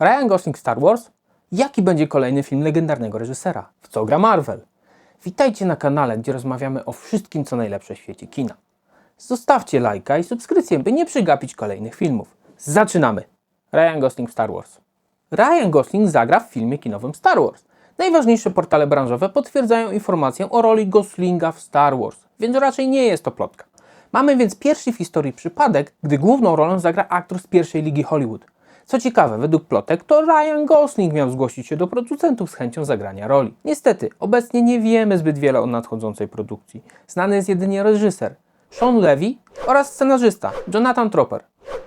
Ryan Gosling Star Wars? Jaki będzie kolejny film legendarnego reżysera? W co gra Marvel? Witajcie na kanale, gdzie rozmawiamy o wszystkim, co najlepsze w świecie kina. Zostawcie lajka i subskrypcję, by nie przegapić kolejnych filmów. Zaczynamy! Ryan Gosling Star Wars. Ryan Gosling zagra w filmie kinowym Star Wars. Najważniejsze portale branżowe potwierdzają informację o roli Goslinga w Star Wars, więc raczej nie jest to plotka. Mamy więc pierwszy w historii przypadek, gdy główną rolę zagra aktor z pierwszej ligi Hollywood. Co ciekawe, według plotek to Ryan Gosling miał zgłosić się do producentów z chęcią zagrania roli. Niestety, obecnie nie wiemy zbyt wiele o nadchodzącej produkcji. Znany jest jedynie reżyser Sean Levy oraz scenarzysta Jonathan Tropper.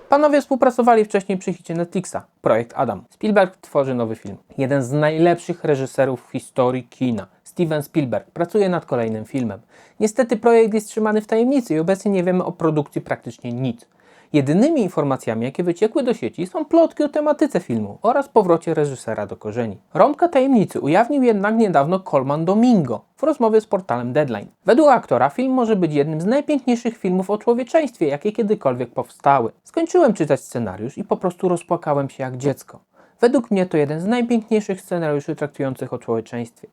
Panowie współpracowali wcześniej przy hicie Netflixa, projekt Adam. Spielberg tworzy nowy film. Jeden z najlepszych reżyserów w historii kina, Steven Spielberg, pracuje nad kolejnym filmem. Niestety projekt jest trzymany w tajemnicy i obecnie nie wiemy o produkcji praktycznie nic. Jedynymi informacjami, jakie wyciekły do sieci, są plotki o tematyce filmu oraz powrocie reżysera do korzeni. Rąbka tajemnicy ujawnił jednak niedawno Colman Domingo w rozmowie z portalem Deadline. Według aktora film może być jednym z najpiękniejszych filmów o człowieczeństwie, jakie kiedykolwiek powstały. Skończyłem czytać scenariusz i po prostu rozpłakałem się jak dziecko. Według mnie to jeden z najpiękniejszych scenariuszy traktujących o człowieczeństwie.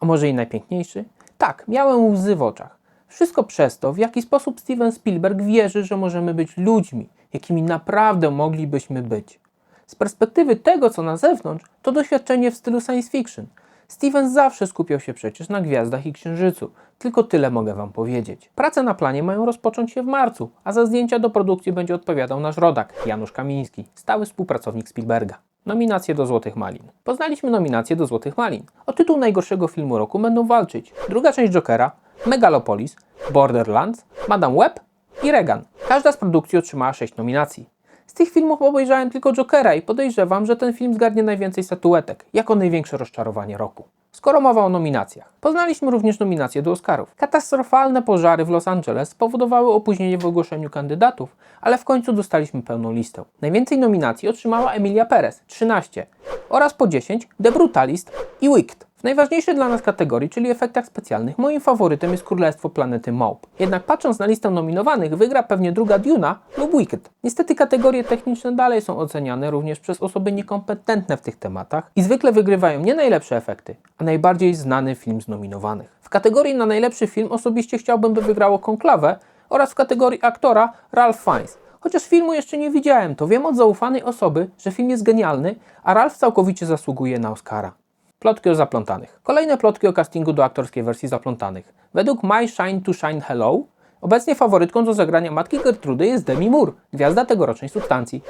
A może i najpiękniejszy? Tak, miałem łzy w oczach. Wszystko przez to, w jaki sposób Steven Spielberg wierzy, że możemy być ludźmi, jakimi naprawdę moglibyśmy być. Z perspektywy tego, co na zewnątrz, to doświadczenie w stylu science fiction. Steven zawsze skupiał się przecież na gwiazdach i księżycu. Tylko tyle mogę Wam powiedzieć. Prace na planie mają rozpocząć się w marcu, a za zdjęcia do produkcji będzie odpowiadał nasz rodak, Janusz Kamiński, stały współpracownik Spielberga. Nominacje do Złotych Malin. Poznaliśmy nominacje do Złotych Malin. O tytuł najgorszego filmu roku będą walczyć druga część Jokera, Megalopolis, Borderlands, Madame Web i Regan. Każda z produkcji otrzymała 6 nominacji. Z tych filmów obejrzałem tylko Jokera i podejrzewam, że ten film zgarnie najwięcej statuetek, jako największe rozczarowanie roku. Skoro mowa o nominacjach. Poznaliśmy również nominacje do Oscarów. Katastrofalne pożary w Los Angeles spowodowały opóźnienie w ogłoszeniu kandydatów, ale w końcu dostaliśmy pełną listę. Najwięcej nominacji otrzymała Emilia Perez 13 oraz po 10 The Brutalist i Wicked. Najważniejszej dla nas kategorii, czyli efektach specjalnych, moim faworytem jest Królestwo Planety Maup. Jednak patrząc na listę nominowanych, wygra pewnie druga Duna lub Wicked. Niestety kategorie techniczne dalej są oceniane również przez osoby niekompetentne w tych tematach i zwykle wygrywają nie najlepsze efekty, a najbardziej znany film z nominowanych. W kategorii na najlepszy film osobiście chciałbym, by wygrało Konklawę oraz w kategorii aktora Ralph Fiennes. Chociaż filmu jeszcze nie widziałem, to wiem od zaufanej osoby, że film jest genialny, a Ralph całkowicie zasługuje na Oscara. Plotki o zaplątanych. Kolejne plotki o castingu do aktorskiej wersji zaplątanych. Według My Shine to Shine Hello, obecnie faworytką do zagrania matki Gertrudy jest Demi Moore, gwiazda tegorocznej substancji.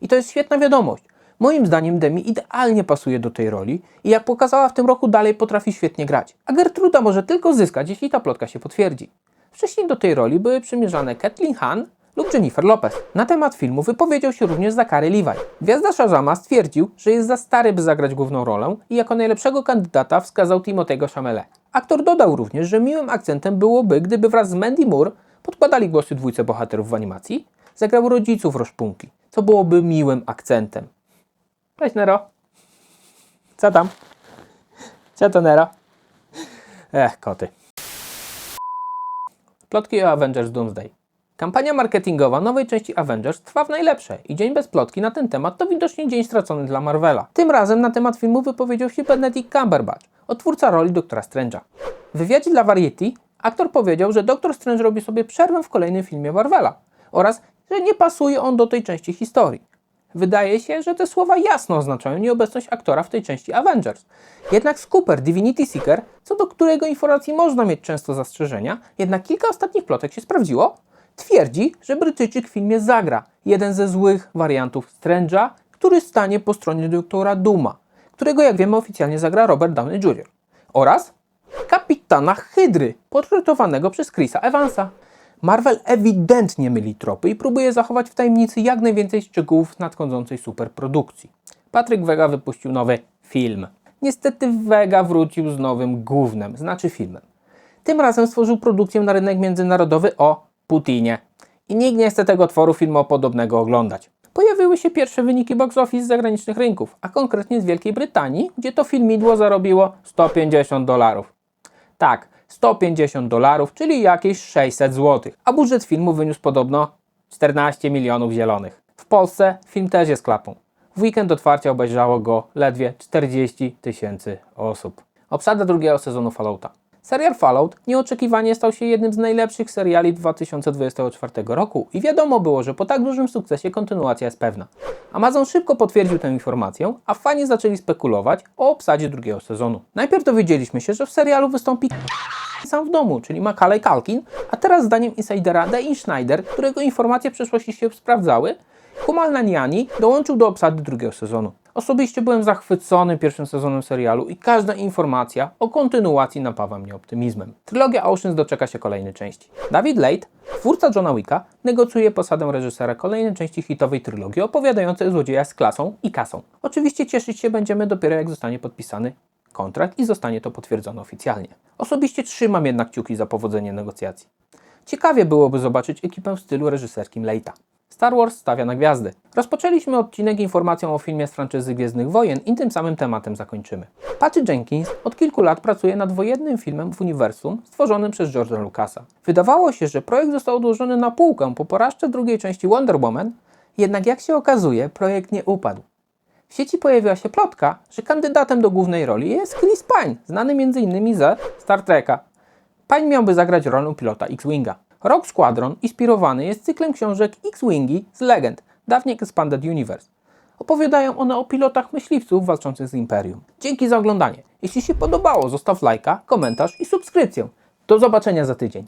I to jest świetna wiadomość. Moim zdaniem Demi idealnie pasuje do tej roli i jak pokazała w tym roku dalej potrafi świetnie grać. A Gertruda może tylko zyskać, jeśli ta plotka się potwierdzi. Wcześniej do tej roli były przymierzane Kathleen Hahn lub Jennifer Lopez. Na temat filmu wypowiedział się również Zachary Levi. Gwiazda Shazama stwierdził, że jest za stary, by zagrać główną rolę i jako najlepszego kandydata wskazał Timothego Chalamet. Aktor dodał również, że miłym akcentem byłoby, gdyby wraz z Mandy Moore podkładali głosy dwójce bohaterów w animacji, zagrał rodziców Roszpunki, co byłoby miłym akcentem. Cześć Nero. Co tam? Co to Nero? Ech, koty. Plotki o Avengers Doomsday. Kampania marketingowa nowej części Avengers trwa w najlepsze i dzień bez plotki na ten temat to widocznie dzień stracony dla Marvela. Tym razem na temat filmu wypowiedział się Benedict Cumberbatch, odtwórca roli Doktora Strange'a. W wywiadzie dla Variety aktor powiedział, że Doktor Strange robi sobie przerwę w kolejnym filmie Marvela oraz, że nie pasuje on do tej części historii. Wydaje się, że te słowa jasno oznaczają nieobecność aktora w tej części Avengers. Jednak Scooper, Divinity Seeker, co do którego informacji można mieć często zastrzeżenia, jednak kilka ostatnich plotek się sprawdziło, twierdzi, że Brytyjczyk w filmie zagra jeden ze złych wariantów Strange'a, który stanie po stronie doktora Duma, którego jak wiemy oficjalnie zagra Robert Downey Jr. oraz kapitana Hydry, portretowanego przez Chrisa Evansa. Marvel ewidentnie myli tropy i próbuje zachować w tajemnicy jak najwięcej szczegółów nadchodzącej superprodukcji. Patryk Wega wypuścił nowy film. Niestety Wega wrócił z nowym głównym, znaczy filmem. Tym razem stworzył produkcję na rynek międzynarodowy o Putinie. I nikt nie chce tego tworu filmopodobnego oglądać. Pojawiły się pierwsze wyniki box office z zagranicznych rynków, a konkretnie z Wielkiej Brytanii, gdzie to filmidło zarobiło 150 dolarów. Tak, 150 dolarów, czyli jakieś 600 zł. A budżet filmu wyniósł podobno 14 milionów zielonych. W Polsce film też jest klapą. W weekend otwarcia obejrzało go ledwie 40 tysięcy osób. Obsada drugiego sezonu Fallouta. Serial Fallout nieoczekiwanie stał się jednym z najlepszych seriali 2024 roku i wiadomo było, że po tak dużym sukcesie kontynuacja jest pewna. Amazon szybko potwierdził tę informację, a fani zaczęli spekulować o obsadzie drugiego sezonu. Najpierw dowiedzieliśmy się, że w serialu wystąpi sam w domu, czyli Macaulay Culkin, a teraz zdaniem insidera Dean Schneider, którego informacje w przeszłości się sprawdzały, Kumal Nanjiani dołączył do obsady drugiego sezonu. Osobiście byłem zachwycony pierwszym sezonem serialu i każda informacja o kontynuacji napawa mnie optymizmem. Trylogia Oceans doczeka się kolejnej części. David Late, twórca Johna Wicka, negocjuje posadę reżysera kolejnej części hitowej trylogii opowiadającej o złodziejach z klasą i kasą. Oczywiście cieszyć się będziemy dopiero jak zostanie podpisany kontrakt i zostanie to potwierdzone oficjalnie. Osobiście trzymam jednak kciuki za powodzenie negocjacji. Ciekawie byłoby zobaczyć ekipę w stylu reżyserskim Leita. Star Wars stawia na gwiazdy. Rozpoczęliśmy odcinek informacją o filmie z franczyzy Gwiezdnych Wojen i tym samym tematem zakończymy. Patty Jenkins od kilku lat pracuje nad wojennym filmem w uniwersum stworzonym przez George'a Lucasa. Wydawało się, że projekt został odłożony na półkę po porażce drugiej części Wonder Woman, jednak jak się okazuje, projekt nie upadł. W sieci pojawiła się plotka, że kandydatem do głównej roli jest Chris Pine, znany m.in. ze Star Treka. Pine miałby zagrać rolę pilota X-Winga. Rogue Squadron inspirowany jest cyklem książek X-Wingi z Legend, dawniej Expanded Universe. Opowiadają one o pilotach myśliwców walczących z Imperium. Dzięki za oglądanie. Jeśli się podobało, zostaw lajka, komentarz i subskrypcję. Do zobaczenia za tydzień.